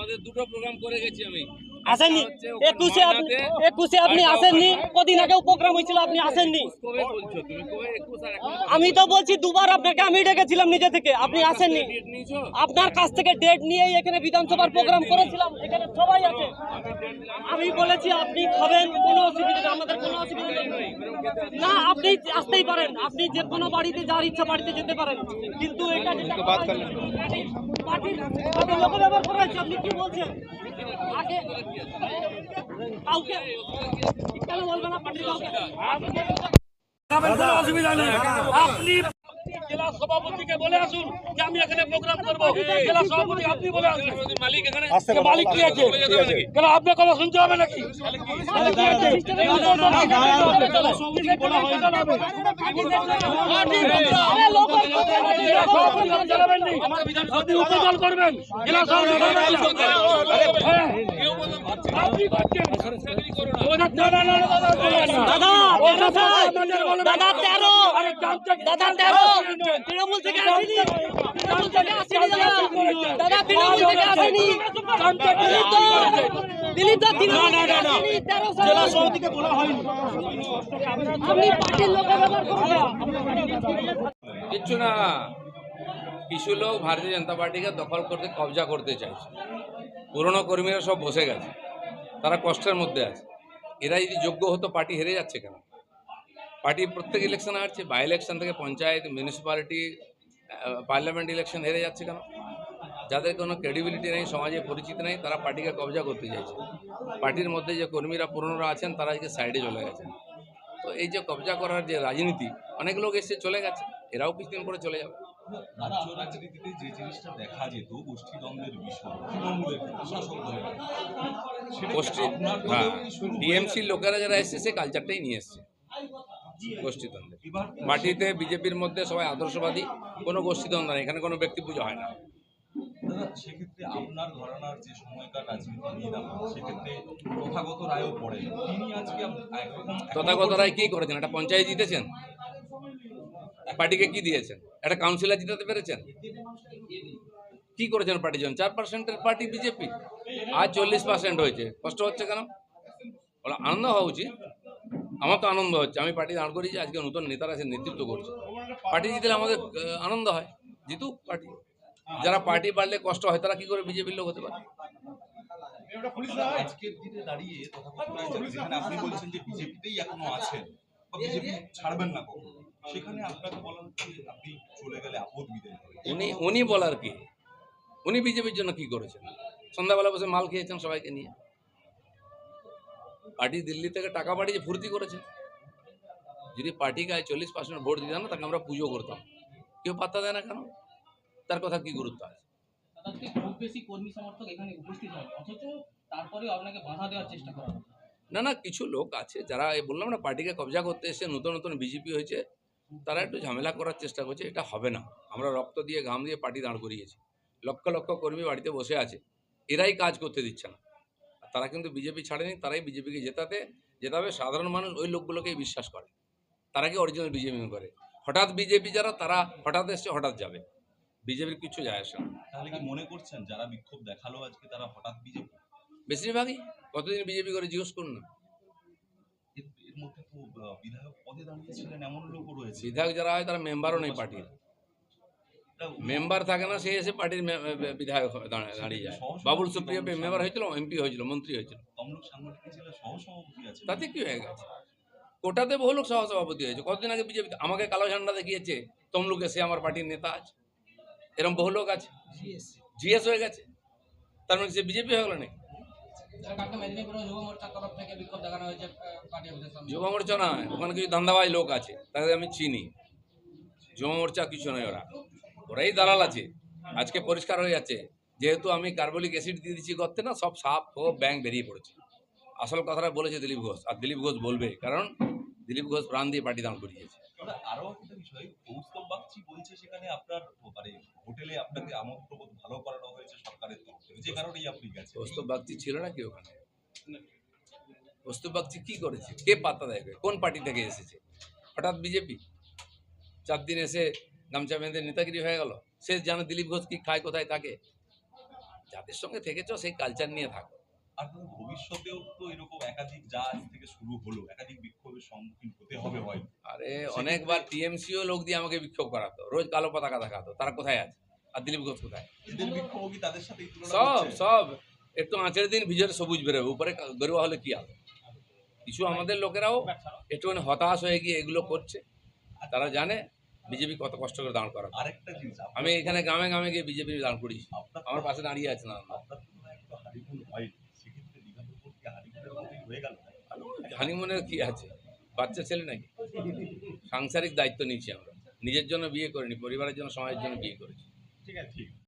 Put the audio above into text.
আমাদের দুটো প্রোগ্রাম করে গেছি আমি। আসেননি? একুশে আপনি একুশে আপনি আসেননি? কদিন আগেও প্রোগ্রাম হয়েছিল আপনি আসেননি? আমি তো বলছি দুবার আপনাকে আমি ডেকেছিলাম নিজে থেকে আপনি আসেননি। আপনার কাছ থেকে ডেট নিয়ে এখানে বিধানসভার প্রোগ্রাম করেছিলাম এখানে সবাই আছে। আমি বলেছি আপনি খাবেন কোনো অসুবিধা আমাদের কোনো অসুবিধা নেই। না আপনি আসতেই পারেন আপনি যে কোনো বাড়িতে যার ইচ্ছা বাড়িতে যেতে পারেন। কিন্তু এটা পার্টির লোক ব্যবহার করা হয়েছে আপনি কি বলছেন? আগে কেন বলবেন না পার্টির কাউকে অসুবিধা নেই আপনি সভাপতিকে বলে আসুন যে আমি এখানে প্রোগ্রাম করব জেলা সভাপতি আপনি বলে আসুন মালিক এখানে মালিক কি আছে কেন আপনার কথা শুনতে হবে নাকি। আপনি করবেন জেলা সভাপতি হ্যাঁ। আপনি করছেন। দাদা। দাদা দাদা তেরো তৃণমূল থেকে আসেনি। তৃণমূল থেকে আসেনি দাদা। দাদা তৃণমূল থেকে আসেনি। দিলীপ তো দিলীপ তো তৃণমূল থেকে আসেনি। তেরো জেলা সভাপতিকে বলা হয়নি। আপনি পার্টির লোকের ব্যবহার করবেন কিচ্ছু না। কিছু লোক ভারতীয় জনতা পার্টিকে দখল করতে কবজা করতে চাইছে। পুরনো কর্মীরা সব বসে গেছে। তারা কষ্টের মধ্যে আছে। এরা যদি যোগ্য হতো পার্টি হেরে যাচ্ছে কেন? পার্টি প্রত্যেক ইলেকশন হারছে বাই ইলেকশন থেকে পঞ্চায়েত মিউনিসিপ্যালিটি পার্লামেন্ট ইলেকশন হেরে যাচ্ছে কেন যাদের কোনো ক্রেডিবিলিটি নেই সমাজে পরিচিতি নেই তারা পার্টিকে কবজা করতে চাইছে পার্টির মধ্যে যে কর্মীরা পুরনোরা আছেন তারা আজকে সাইডে চলে গেছেন তো এই যে কবজা করার যে রাজনীতি অনেক লোক এসে চলে গেছে এরাও কিছুদিন পরে চলে যাবে রাজ্য রাজনীতিতে যে জিনিসটা দেখা যেত গোষ্ঠীদ্বন্দ্বের বিষয় তৃণমূলের ক্ষেত্রে শাসক দলের ক্ষেত্রে, সেটা কি গোষ্ঠী হ্যাঁ লোকেরা যারা এসছে সে কালচারটাই নিয়ে এসছে গোষ্ঠীদ্বন্দ্বে। পার্টিতে বিজেপির মধ্যে সবাই আদর্শবাদী কোনো গোষ্ঠীদ্বন্দ্ব নেই এখানে কোনো ব্যক্তি পুজো হয় না। সেক্ষেত্রে আপনার ঘরানার যে সময়কার রাজনীতি নিয়ে সেক্ষেত্রে তথাগত রায়ও পড়েন তিনি আজকে তথাগত রায় কি করেছেন? একটা পঞ্চায়েত জিতেছেন? পার্টিকে কি দিয়েছেন? একটা কাউন্সিলর জিতাতে পেরেছেন? কি করেছেন পার্টির জন্য চার পার্সেন্টের পার্টি বিজেপি। আজ চল্লিশ পার্সেন্ট হয়েছে। কষ্ট হচ্ছে কেন? বলো আনন্দ হওয়া উচিত। আমার তো আনন্দ হচ্ছে। আমি পার্টি দাঁড় করেছি আজকে নতুন নেতারা এসে নেতৃত্ব করছে। পার্টি জিতলে আমাদের আনন্দ হয়। জিতুক পার্টি। যারা পার্টি বাড়লে কষ্ট হয় তারা কি করে বিজেপির লোক হতে পারে? আজকের দিনে দাঁড়িয়ে তথাগত রায় যে- যেখানে আপনি বলছেন যে বিজেপিতেই এখনও আছেন ছাড়বেন না সেখানে আপনাকে বলা আপনি চলে গেলে আপদ বিদায় উনি উনি বলার কি? উনি বিজেপির জন্য কি করেছেন? সন্ধ্যাবেলা বসে মাল খেয়েছেন সবাইকে নিয়ে। পার্টি দিল্লি থেকে টাকা পাঠিয়ে ভর্তি করেছে। যদি পার্টিকে আজ চল্লিশ পার্সেন্ট ভোট দিতাম না তাকে আমরা পুজো করতাম। কেউ পাত্তা দেয় না কেন? তার কথা কি গুরুত্ব আছে? খুব বেশি কর্মী সমর্থক এখানে উপস্থিত হয় অথচ তারপরে আপনাকে বাধা দেওয়ার চেষ্টা করা না না কিছু লোক আছে যারা এই বললাম না পার্টিকে কবজা করতে এসে নতুন নতুন বিজেপি হয়েছে তারা একটু ঝামেলা করার চেষ্টা করছে এটা হবে না। আমরা রক্ত দিয়ে ঘাম দিয়ে পার্টি দাঁড় করিয়েছি। লক্ষ লক্ষ কর্মী বাড়িতে বসে আছে এরাই কাজ করতে দিচ্ছে না। তারা কিন্তু বিজেপি ছাড়েনি তারাই বিজেপিকে জেতাতে জেতাবে। সাধারণ মানুষ ওই লোকগুলোকেই বিশ্বাস করে। তারা কি অরিজিনাল বিজেপি করে? হঠাৎ বিজেপি যারা তারা হঠাৎ এসছে হঠাৎ যাবে। বিজেপির কিছু যায় আসে না। তাহলে কি মনে করছেন যারা বিক্ষোভ দেখাল আজকে তারা হঠাৎ বিজেপি বেশিরভাগই। কতদিন বিজেপি করে জিজ্ঞেস করুন না। এর এর মধ্যে তো বিধায়ক পদে দাঁড়িয়েছিলেন এমন লোকও রয়েছে। বিধায়ক যারা হয় তারা মেম্বারও নেই পার্টির। মেম্বার থাকে না সে এসে পার্টির বিধায়ক দাঁড়িয়ে যায়। বাবুল সুপ্রিয় মেম্বার হয়েছিল এমপি হয়েছিল মন্ত্রী হয়েছিল। তাতে কি হয়ে গেছে? কোটাতে বহু লোক সহসভাপতি হয়েছে। কতদিন আগে বিজেপি আমাকে কালো ঝান্ডা দেখিয়েছে তমলুকে সে আমার পার্টির নেতা আছে। এরকম বহু লোক আছে। জিএস। হয়ে গেছে? তার মানে সে বিজেপি হয়ে গেল নাকি? সামনে। যুব মোর্চা নয় ওখানে কিছু ধান্দাবাজ লোক আছে তাদের আমি চিনি। যুব মোর্চা কিছু নয় ওরা। ওরাই দালাল আছে। আজকে পরিষ্কার হয়ে যাচ্ছে। যেহেতু আমি কার্বলিক অ্যাসিড দিয়ে দিচ্ছি করতে না সব সাপ ও ব্যাং বেরিয়ে পড়েছে। আসল কথাটা বলেছে দিলীপ ঘোষ আর দিলীপ ঘোষ বলবে কারণ দিলীপ ঘোষ প্রাণ দিয়ে পার্টি দান করিয়েছে। তবে আরও একটা বিষয় কৌস্তব বাগচি বলছে সেখানে আপনার মানে হোটেলে আপনাকে আমন্ত্রণ ভালো করানো হয়েছে সরকারের তরফ থেকে। যে কারণেই আপনি গেছেন। কৌস্তব বাগচি ছিল না কি ওখানে? কৌস্তব বাগচি কি করেছে? কে দেয় কোন পার্টি থেকে এসেছে? হঠাৎ বিজেপি? চার দিন এসে গামছা বেঁধে নেতাগিরি হয়ে গেল। সে জানে দিলীপ ঘোষ কি খায় কোথায় থাকে। যাদের সঙ্গে থেকেছো সেই কালচার নিয়ে থাকো। আর ভবিষ্যতেও তো এরকম একাধিক যা আজ থেকে শুরু হলো একাধিক বিক্ষোভের সম্মুখীন হতে হবে হয় আরে অনেকবার টিএমসিও লোক দিয়ে আমাকে বিক্ষোভ করাতো। রোজ কালো পতাকা দেখাতো তারা কোথায় আছে? আর দিলীপ ঘোষ কোথায়? বিক্ষোভ কি তাদের সাথে সব সব। একটু আঁচের দিন ভিজরে সবুজ বেরোবে উপরে গরুয়া হলে কি হবে কিছু আমাদের লোকেরাও একটুখানি হতাশ হয়ে গিয়ে এগুলো করছে। তারা জানে বিজেপি কত কষ্ট করে দাঁড় করা আরেকটা জিনিস আমি এখানে গ্রামে গ্রামে গিয়ে বিজেপি দাঁড় করিয়েছি। আমার পাশে দাঁড়িয়ে আছে না। কি হানিমুনের কি আছে? বাচ্চা ছেলে নাকি? সাংসারিক দায়িত্ব নিয়েছি আমরা। নিজের জন্য বিয়ে করিনি পরিবারের জন্য সমাজের জন্য বিয়ে করেছি।